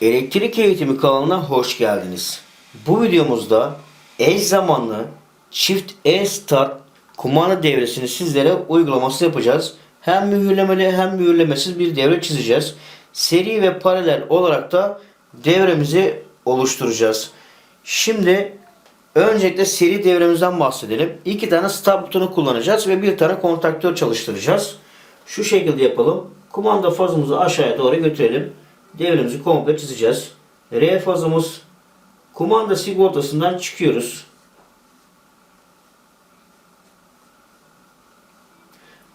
Elektrik Eğitimi kanalına hoş geldiniz. Bu videomuzda eş zamanlı çift e-start kumanda devresini sizlere uygulaması yapacağız. Hem mühürlemeli hem mühürlemesiz bir devre çizeceğiz. Seri ve paralel olarak da devremizi oluşturacağız. Şimdi öncelikle seri devremizden bahsedelim. İki tane start butonu kullanacağız ve bir tane kontaktör çalıştıracağız. Şu şekilde yapalım. Kumanda fazımızı aşağıya doğru götürelim. Devremizi komple çizeceğiz. R fazımız kumanda sigortasından çıkıyoruz.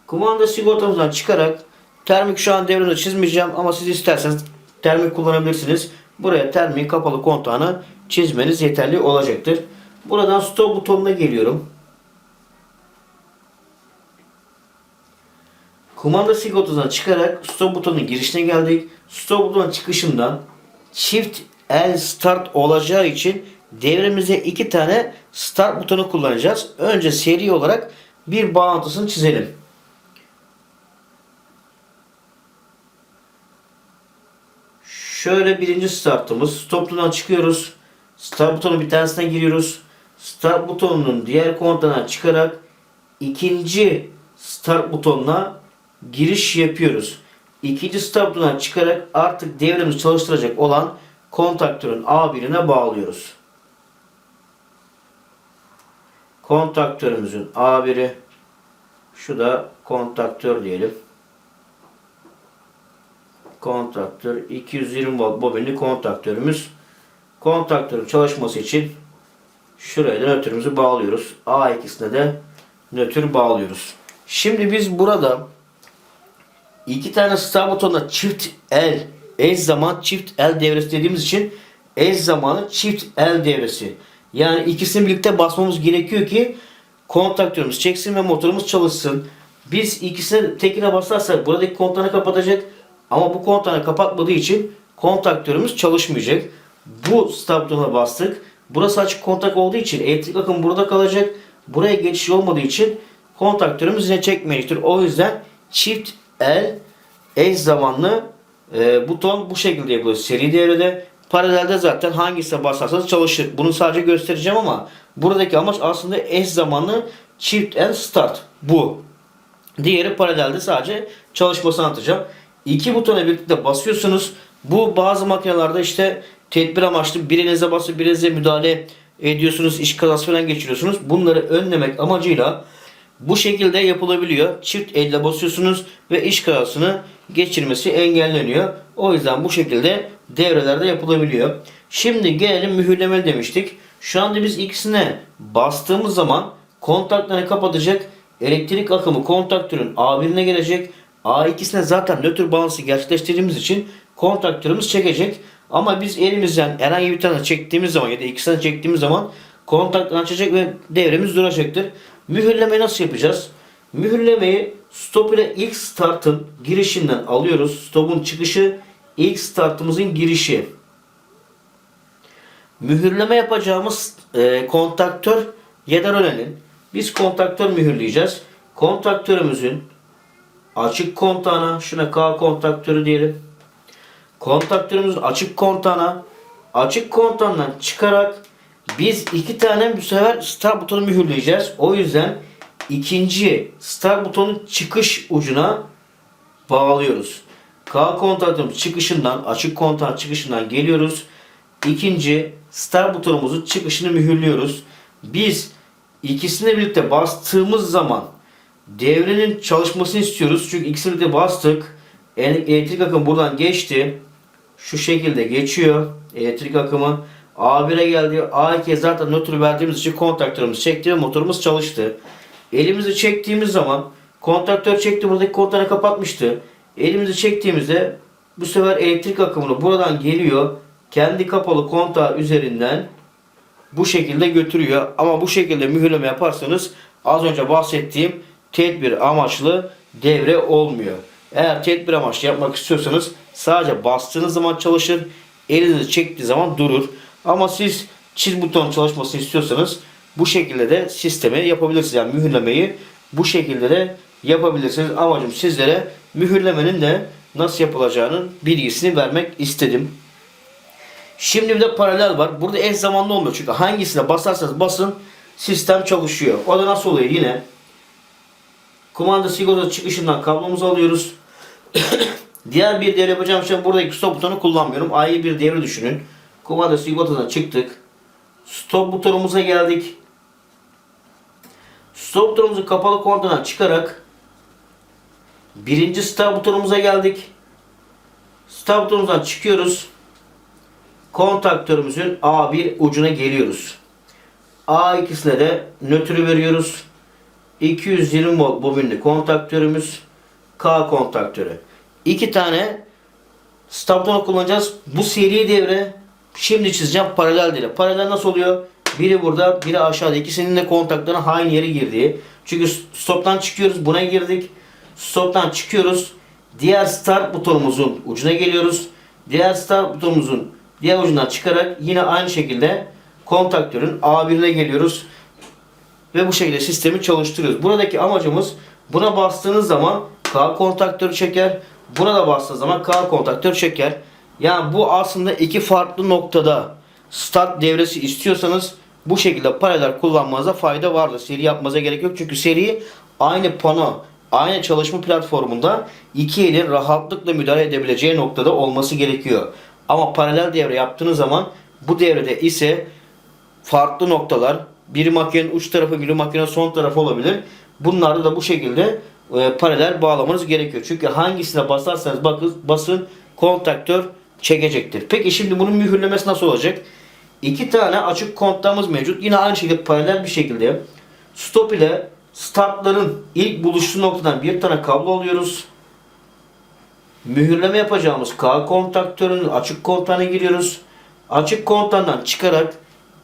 Kumanda sigortamızdan çıkarak termik şu an devrede çizmeyeceğim ama siz isterseniz termik kullanabilirsiniz. Buraya termik kapalı kontağını çizmeniz yeterli olacaktır. Buradan stop butonuna geliyorum. Kumanda sigortasından çıkarak stop butonun girişine geldik. Stop butonun çıkışından çift el start olacağı için devremize iki tane start butonu kullanacağız. Önce seri olarak bir bağıntısını çizelim. Şöyle birinci startımız. Stop butonundan çıkıyoruz. Start butonu bir tanesine giriyoruz. Start butonunun diğer kontağına çıkarak ikinci start butonuna giriş yapıyoruz. İkinci butonundan çıkarak artık devremizi çalıştıracak olan kontaktörün A1'ine bağlıyoruz. Kontaktörümüzün A1'i şu da kontaktör diyelim. Kontaktör 220 volt bobinli kontaktörümüz. Kontaktörün çalışması için şuraya da nötrümüzü bağlıyoruz. A2'sine de nötr bağlıyoruz. Şimdi biz burada iki tane start butonuna çift el eş zaman çift el devresi dediğimiz için eş zamanı çift el devresi. Yani ikisini birlikte basmamız gerekiyor ki kontaktörümüz çeksin ve motorumuz çalışsın. Biz ikisine tekine basarsak buradaki kontağını kapatacak ama bu kontağını kapatmadığı için kontaktörümüz çalışmayacak. Bu start butonuna bastık. Burası açık kontak olduğu için elektrik akım burada kalacak. Buraya geçiş olmadığı için kontaktörümüz yine çekmeyecektir. O yüzden çift el eş zamanlı e, buton bu şekilde yapılıyor. Seri devrede paralelde zaten hangisine basarsanız çalışır. Bunu sadece göstereceğim ama buradaki amaç aslında eş zamanlı çift el start. Bu. Diğeri paralelde sadece çalışmasını anlatacağım. İki butona birlikte basıyorsunuz. Bu bazı makinelerde işte tedbir amaçlı birinize basıp birinize müdahale ediyorsunuz. iş kazası falan geçiriyorsunuz. Bunları önlemek amacıyla bu şekilde yapılabiliyor. Çift elle basıyorsunuz ve iş kazasını geçirmesi engelleniyor. O yüzden bu şekilde devrelerde yapılabiliyor. Şimdi gelelim mühürlemeli demiştik. Şu anda biz ikisine bastığımız zaman kontaklarını kapatacak. Elektrik akımı kontaktörün A1'ine gelecek. A2'sine zaten nötr bağlantısı gerçekleştirdiğimiz için kontaktörümüz çekecek. Ama biz elimizden herhangi bir tane çektiğimiz zaman ya da ikisini çektiğimiz zaman kontaktan açacak ve devremiz duracaktır. Mühürlemeyi nasıl yapacağız? Mühürlemeyi stop ile ilk startın girişinden alıyoruz. Stopun çıkışı ilk startımızın girişi. Mühürleme yapacağımız e, kontaktör Yederone'nin. Biz kontaktör mühürleyeceğiz. Kontaktörümüzün açık kontağına şuna K kontaktörü diyelim. Kontaktörümüzün açık kontağına açık kontağından çıkarak biz iki tane bu sefer start butonu mühürleyeceğiz. O yüzden ikinci start butonun çıkış ucuna bağlıyoruz. K kontaktörümüz çıkışından açık kontağın çıkışından geliyoruz. İkinci start butonumuzun çıkışını mühürlüyoruz. Biz ikisini birlikte bastığımız zaman devrenin çalışmasını istiyoruz. Çünkü ikisini birlikte bastık. Elektrik akımı buradan geçti. Şu şekilde geçiyor. Elektrik akımı A1'e geldi. A2'ye zaten nötr verdiğimiz için kontaktörümüz çekti ve motorumuz çalıştı. Elimizi çektiğimiz zaman kontaktör çekti buradaki kontağını kapatmıştı. Elimizi çektiğimizde bu sefer elektrik akımını buradan geliyor. Kendi kapalı kontağı üzerinden bu şekilde götürüyor. Ama bu şekilde mühürleme yaparsanız az önce bahsettiğim tedbir amaçlı devre olmuyor. Eğer tedbir amaçlı yapmak istiyorsanız sadece bastığınız zaman çalışır. Elinizi çektiği zaman durur. Ama siz çiz buton çalışmasını istiyorsanız bu şekilde de sistemi yapabilirsiniz. Yani mühürlemeyi bu şekilde de yapabilirsiniz. Amacım sizlere mühürlemenin de nasıl yapılacağının bilgisini vermek istedim. Şimdi bir de paralel var. Burada eş zamanlı olmuyor. Çünkü hangisine basarsanız basın sistem çalışıyor. O da nasıl oluyor yine? Kumanda sigorta çıkışından kablomuzu alıyoruz. Diğer bir devre yapacağım şey buradaki stop butonu kullanmıyorum. Ayrı bir devre düşünün. Kumanda sigortadan çıktık. Stop butonumuza geldik. Stop butonumuzu kapalı kontadan çıkarak birinci start butonumuza geldik. Start butonumuzdan çıkıyoruz. Kontaktörümüzün A1 ucuna geliyoruz. A2'sine de nötrü veriyoruz. 220 volt bobinli kontaktörümüz. K kontaktörü. İki tane stop kullanacağız. Bu seri devre şimdi çizeceğim paralel devre. Paralel nasıl oluyor? Biri burada, biri aşağıda. İkisinin de kontaklarına aynı yere girdiği. Çünkü stoptan çıkıyoruz, buna girdik. Stoptan çıkıyoruz. Diğer start butonumuzun ucuna geliyoruz. Diğer start butonumuzun diğer ucundan çıkarak yine aynı şekilde kontaktörün A1'ine geliyoruz. Ve bu şekilde sistemi çalıştırıyoruz. Buradaki amacımız buna bastığınız zaman K kontaktörü çeker. Buna da bastığınız zaman K kontaktör çeker. Yani bu aslında iki farklı noktada start devresi istiyorsanız bu şekilde paralel kullanmanıza fayda vardır. Seri yapmanıza gerek yok. Çünkü seri aynı pano, aynı çalışma platformunda iki elin rahatlıkla müdahale edebileceği noktada olması gerekiyor. Ama paralel devre yaptığınız zaman bu devrede ise farklı noktalar biri makinenin uç tarafı biri makinenin son tarafı olabilir. Bunlarda da bu şekilde e, paralel bağlamanız gerekiyor. Çünkü hangisine basarsanız bakın basın kontaktör çekecektir. Peki şimdi bunun mühürlemesi nasıl olacak? İki tane açık kontağımız mevcut. Yine aynı şekilde paralel bir şekilde stop ile startların ilk buluştuğu noktadan bir tane kablo alıyoruz. Mühürleme yapacağımız K kontaktörünün açık kontağına giriyoruz. Açık kontağından çıkarak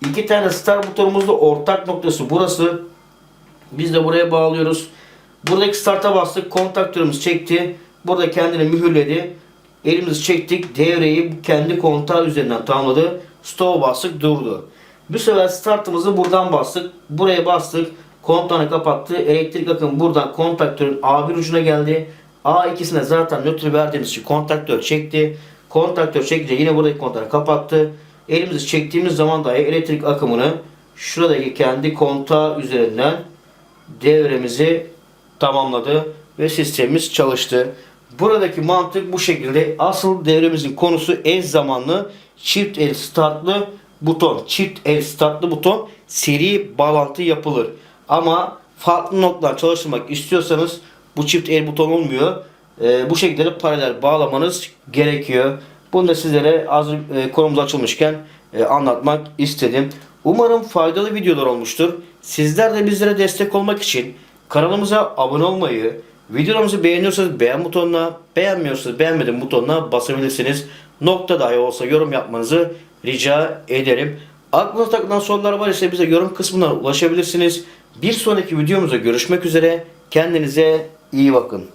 iki tane start butonumuzda ortak noktası burası. Biz de buraya bağlıyoruz. Buradaki start'a bastık. Kontaktörümüz çekti. Burada kendini mühürledi. Elimizi çektik. Devreyi kendi kontağı üzerinden tamamladı. Stop'a bastık durdu. Bu sefer startımızı buradan bastık. Buraya bastık. Kontağını kapattı. Elektrik akım buradan kontaktörün A1 ucuna geldi. A2'sine zaten nötr verdiğimiz için kontaktör çekti. Kontaktör çekince yine buradaki kontağı kapattı. Elimizi çektiğimiz zaman dahi elektrik akımını şuradaki kendi kontağı üzerinden devremizi tamamladı ve sistemimiz çalıştı. Buradaki mantık bu şekilde. Asıl devremizin konusu eş zamanlı çift el startlı buton. Çift el startlı buton seri bağlantı yapılır. Ama farklı noktalar çalıştırmak istiyorsanız bu çift el buton olmuyor. Ee, bu şekilde de paralel bağlamanız gerekiyor. Bunu da sizlere az e, konumuz açılmışken e, anlatmak istedim. Umarım faydalı videolar olmuştur. Sizler de bizlere destek olmak için kanalımıza abone olmayı, videolarımızı beğeniyorsanız beğen butonuna, beğenmiyorsanız beğenmedim butonuna basabilirsiniz. Nokta dahi olsa yorum yapmanızı rica ederim. Aklınıza takılan sorular var ise bize yorum kısmından ulaşabilirsiniz. Bir sonraki videomuzda görüşmek üzere. Kendinize iyi bakın.